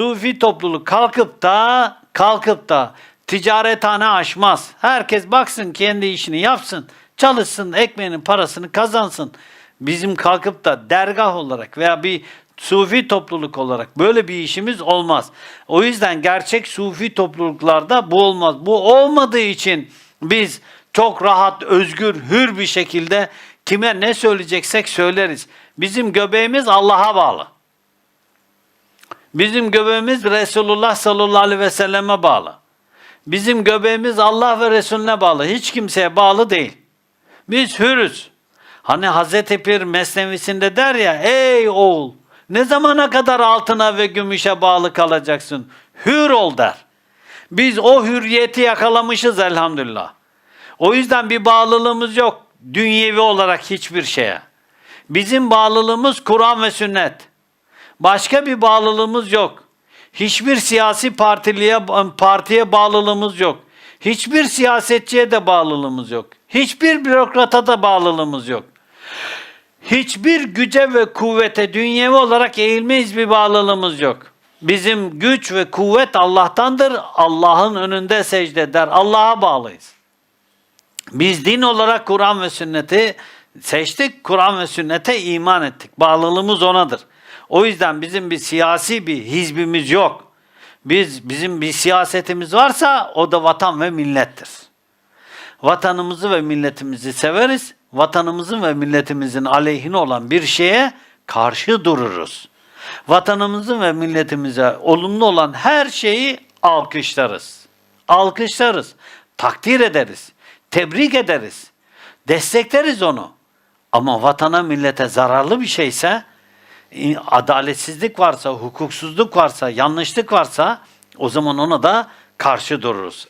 Sufi topluluk kalkıp da kalkıp da ticarethane açmaz. Herkes baksın kendi işini yapsın. Çalışsın, ekmeğinin parasını kazansın. Bizim kalkıp da dergah olarak veya bir sufi topluluk olarak böyle bir işimiz olmaz. O yüzden gerçek sufi topluluklarda bu olmaz. Bu olmadığı için biz çok rahat, özgür, hür bir şekilde kime ne söyleyeceksek söyleriz. Bizim göbeğimiz Allah'a bağlı. Bizim göbeğimiz Resulullah sallallahu aleyhi ve selleme bağlı. Bizim göbeğimiz Allah ve Resulüne bağlı. Hiç kimseye bağlı değil. Biz hürüz. Hani Hazreti Pir Mesnevisinde der ya, ey oğul ne zamana kadar altına ve gümüşe bağlı kalacaksın? Hür ol der. Biz o hürriyeti yakalamışız elhamdülillah. O yüzden bir bağlılığımız yok dünyevi olarak hiçbir şeye. Bizim bağlılığımız Kur'an ve sünnet. Başka bir bağlılığımız yok. Hiçbir siyasi partiliye partiye bağlılığımız yok. Hiçbir siyasetçiye de bağlılığımız yok. Hiçbir bürokrata da bağlılığımız yok. Hiçbir güce ve kuvvete dünyevi olarak eğilmeyiz bir bağlılığımız yok. Bizim güç ve kuvvet Allah'tandır. Allah'ın önünde secde eder. Allah'a bağlıyız. Biz din olarak Kur'an ve sünneti seçtik. Kur'an ve sünnete iman ettik. Bağlılığımız onadır. O yüzden bizim bir siyasi bir hizbimiz yok. Biz bizim bir siyasetimiz varsa o da vatan ve millettir. Vatanımızı ve milletimizi severiz. Vatanımızın ve milletimizin aleyhine olan bir şeye karşı dururuz. Vatanımızın ve milletimize olumlu olan her şeyi alkışlarız. Alkışlarız. Takdir ederiz. Tebrik ederiz. Destekleriz onu. Ama vatana millete zararlı bir şeyse adaletsizlik varsa, hukuksuzluk varsa, yanlışlık varsa o zaman ona da karşı dururuz.